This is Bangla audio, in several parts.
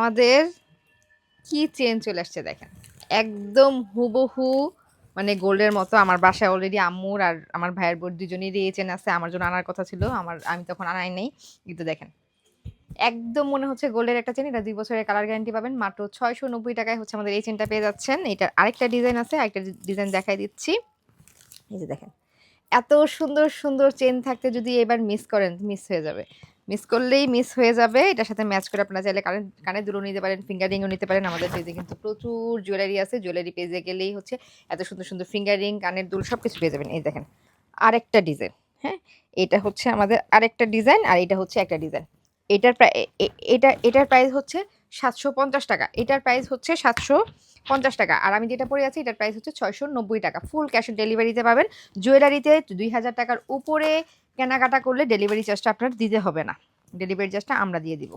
আমাদের কি চেন চলে আসছে দেখেন। একদম হুবহু মানে গোল্ডের মতো আমার বাসায় অলরেডি আম্মুর আর আমার ভাইয়ের বোর দুজনেরই এই চেন আছে, আমার জন্য আনার কথা ছিল, আমার, আমি তখন আনাই নেই, কিন্তু দেখেন। একদম মনে হচ্ছে গোল্ডের একটা চেন, এটা দুই বছরের কালার গ্যারান্টি পাবেন, মাত্র ছয়শো নব্বই টাকায় হচ্ছে আমাদের এই চেনটা পেয়ে যাচ্ছেন। এটার আরেকটা ডিজাইন আছে, আরেকটা ডিজাইন দেখাই দিচ্ছি। এই যে দেখেন, এত সুন্দর সুন্দর চেন থাকতে যদি এবার মিস করেন মিস হয়ে যাবে। মিস করলেই মিস হয়ে যাবে। এটার সাথে ম্যাচ করে আপনারা চাইলে কানে কানে দুলো নিতে পারেন ফিঙ্গারিংও নিতে পারেন। আমাদের পেজে কিন্তু প্রচুর জুয়েলারি আছে। জুয়েলারি পেজে গেলেই হচ্ছে এত সুন্দর সুন্দর ফিঙ্গারিং কানের দুল সব কিছু পেয়ে যাবেন। এই দেখেন, আরেকটা ডিজাইন হ্যাঁ? এটা হচ্ছে আমাদের আরেকটা ডিজাইন আর এটা হচ্ছে একটা ডিজাইন এটার প্রায় এটা, এটার প্রাইস হচ্ছে সাতশো পঞ্চাশ টাকা। এটার প্রাইস হচ্ছে সাতশো পঞ্চাশ টাকা। আর আমি যেটা পরে আছি, এটার প্রাইস হচ্ছে ছয়শো নব্বই টাকা। ফুল ক্যাশ অন ডেলিভারিতে পাবেন। জুয়েলারিতে দুই হাজার টাকার উপরে কেনাকাটা করলে ডেলিভারি চার্জটা আপনার দিতে হবে না। ডেলিভারি চার্জটা আমরা দিয়ে দিব।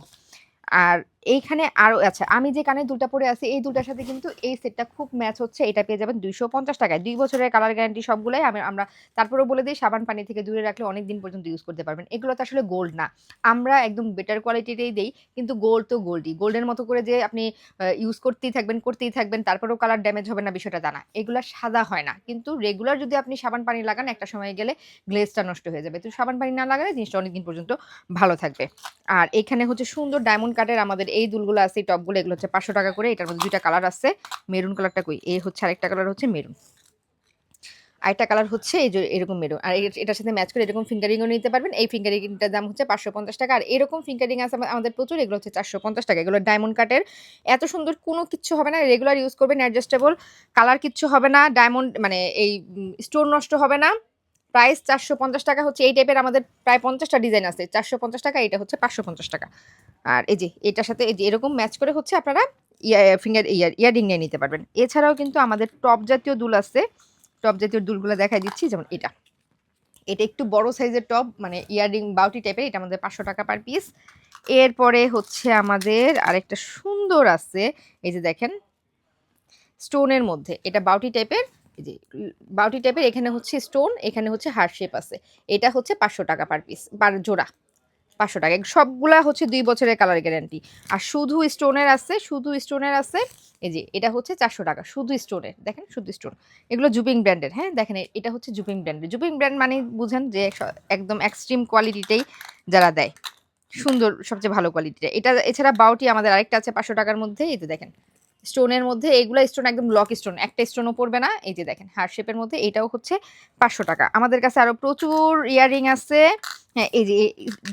আর এইখানে আরও আচ্ছা আমি যে কানে দুলটা পরে আছি, এই দুলটার সাথে কিন্তু এই সেটটা খুব ম্যাচ হচ্ছে। এটা পেয়ে যাবেন দুইশো পঞ্চাশ টাকায়। দুই বছরের কালার গ্যারান্টি সবগুলোই আমি, আমরা তারপরেও বলে দিই, সাবান পানি থেকে দূরে রাখলে অনেক দিন পর্যন্ত ইউজ করতে পারবেন। এগুলো তো আসলে গোল্ড না। আমরা একদম বেটার কোয়ালিটিতেই দেই, কিন্তু গোল্ড তো গোল্ডই গোল্ডের মতো করে যে আপনি ইউজ করতেই থাকবেন করতেই থাকবেন, তারপরেও কালার ড্যামেজ হবে না, বিষয়টা তা না। এগুলো সাদা হয় না। কিন্তু রেগুলার যদি আপনি সাবান পানি লাগান, একটা সময় গেলে গ্লেজটা নষ্ট হয়ে যাবে। তো সাবান পানি না লাগালে জিনিসটা অনেকদিন পর্যন্ত ভালো থাকবে। আর এখানে হচ্ছে সুন্দর ডায়মন্ড কাটের আমাদের এই দুলগুলো আছে, এই টপগুলো, এগুলো হচ্ছে পাঁচশো টাকা করে, এটার মধ্যে দুইটা কালার আছে, মেরুন কালারটা কই? এই হচ্ছে আরেকটা কালার হচ্ছে মেরুন। আরেকটা কালার হচ্ছে এই যে এরকম মেরুন। আর এটার সাথে ম্যাচ করে এরকম ফিঙ্গারিংও নিতে পারবেন। এই ফিঙ্গারিংটার দাম হচ্ছে পাঁচশো পঞ্চাশ টাকা। আর এরকম ফিঙ্গারিং আছে আমাদের প্রচুর, এগুলো হচ্ছে চারশো পঞ্চাশ টাকা। এগুলো ডায়মন্ড কাটের। এত সুন্দর কোনো কিচ্ছু হবে না। রেগুলার ইউজ করবেন, অ্যাডজাস্টেবল। কালার কিচ্ছু হবে না। ডায়মন্ড মানে এই স্টোন নষ্ট হবে না। প্রাইস চারশো পঞ্চাশ টাকা হচ্ছে এই টাইপের আমাদের প্রায় পঞ্চাশটা ডিজাইন আছে। চারশো পঞ্চাশ টাকা এটা হচ্ছে পাঁচশো পঞ্চাশ টাকা। আর এই যে, এটার সাথে এই যে, এরকম ম্যাচ করে হচ্ছে আপনারা ইয়া ফিঙ্গার ইয়ার ইয়ারিং নিয়ে নিতে পারবেন। এছাড়াও কিন্তু আমাদের টপ জাতীয় দুল আছে। টপ জাতীয় দুলগুলো দেখাই দিচ্ছি, যেমন এটা। এটা একটু বড় সাইজের টপ মানে ইয়ারিং বাউটি টাইপের এটা আমাদের পাঁচশো টাকা পার পিস এরপরে হচ্ছে আমাদের আরেকটা সুন্দর আছে, এই যে দেখেন স্টোনের মধ্যে। এটা বাউটি টাইপের যে বাউটি টাইপের এখানে হচ্ছে স্টোন এখানে হচ্ছে হার্ট শেপ আছে। এটা হচ্ছে পাঁচশো টাকা পার পিস পার জোড়া। পাঁচশো টাকা। সবগুলা হচ্ছে দুই বছরের কালার গ্যারান্টি আর শুধু স্টোনের আছে, শুধু স্টোনের আছে, এই যে, এটা হচ্ছে চারশো টাকা। শুধু স্টোনের দেখেন, শুধু স্টোন এগুলো জুপিং ব্র্যান্ডের হ্যাঁ দেখেন, এটা হচ্ছে জুপিং ব্র্যান্ডের জুপিং ব্র্যান্ড মানে বুঝেন যে একদম এক্সট্রিম কোয়ালিটিটাই যারা দেয়। সুন্দর, সবচেয়ে ভালো কোয়ালিটিটা এটা, এছাড়া বাউটি আমাদের আরেকটা আছে পাঁচশো টাকার মধ্যে, এই যে, দেখেন। স্টোনের মধ্যে, এগুলো স্টোন একদম লক স্টোন, একটা স্টোনও পড়বে না। এই যে দেখেন হার্ট শেপের মধ্যে এটাও হচ্ছে পাঁচশো টাকা। আমাদের কাছে আরও প্রচুর ইয়ারিং আছে। হ্যাঁ এই যে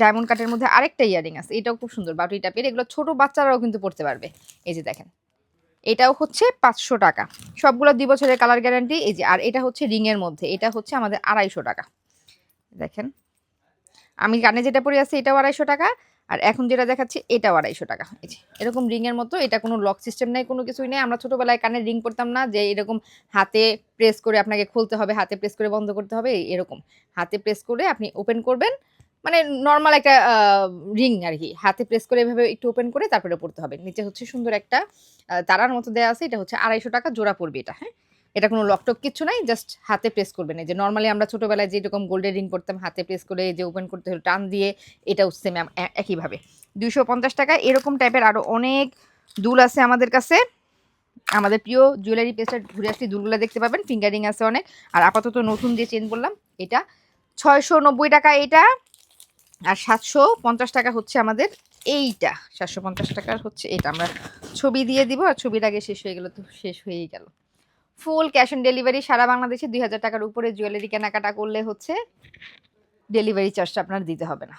ডায়মন্ড কাটের মধ্যে আরেকটা ইয়ারিং আছে। এটাও খুব সুন্দর, বাউটি টাইপের। এগুলো ছোট বাচ্চারাও কিন্তু পড়তে পারবে। এই যে দেখেন, এটাও হচ্ছে পাঁচশো টাকা। সবগুলো দুই বছরের কালার গ্যারান্টি। এই যে, আর এটা হচ্ছে রিংয়ের মধ্যে। এটা হচ্ছে আমাদের আড়াইশো টাকা। দেখেন, আমি কানে যেটা পরে আছে এটাও আড়াইশো টাকা। আর এখন যেটা দেখাচ্ছি, এটাও আড়াইশো টাকা। এই যে, এরকম রিংয়ের মতো, এটা কোনো লক সিস্টেম নেই, কোনো কিছুই নেই। আমরা ছোটোবেলায় কানে রিং করতাম না যে এরকম হাতে প্রেস করে আপনাকে খুলতে হবে, হাতে প্রেস করে বন্ধ করতে হবে এরকম। হাতে প্রেস করে আপনি ওপেন করবেন মানে নর্মাল একটা রিং আর কি। হাতে প্রেস করে এভাবে একটু ওপেন করে তারপরে পড়তে হবে। নিচে হচ্ছে সুন্দর একটা তারার মতো দেওয়া আছে, এটা হচ্ছে আড়াইশো টাকা, জোড়া পড়বে এটা হ্যাঁ? এটা কোনো লকটক কিছু নাই জাস্ট হাতে প্রেস করবেন। এই যে নর্মালি আমরা ছোটোবেলায় যেরকম গোল্ডের রিং করতাম হাতে প্রেস করে যে ওপেন করতে হলো টান দিয়ে এটাও সেম একইভাবে। দুইশো পঞ্চাশ টাকা, এরকম টাইপের আরও অনেক দুল আছে আমাদের কাছে। আমাদের প্রিয় জুয়েলারি পেস্টার ঘুরে আসলে দুলগুলো দেখতে পাবেন ফিঙ্গারিং আছে অনেক। আর আপাতত নতুন যে চেন বললাম, এটা ছয়শো নব্বই টাকা এটা, আর সাতশো পঞ্চাশ টাকা হচ্ছে আমাদের এইটা। সাতশো পঞ্চাশ টাকার হচ্ছে এটা। আমরা ছবি দিয়ে দিব, আর ছবির আগে শেষ হয়ে গেল তো শেষ হয়েই গেল। ফুল ক্যাশ অন ডেলিভারি সারা বাংলাদেশে দুই হাজার টাকার উপরে জুয়েলারি কেনাকাটা করলে হচ্ছে ডেলিভারি চার্জটা আপনার দিতে হবে না।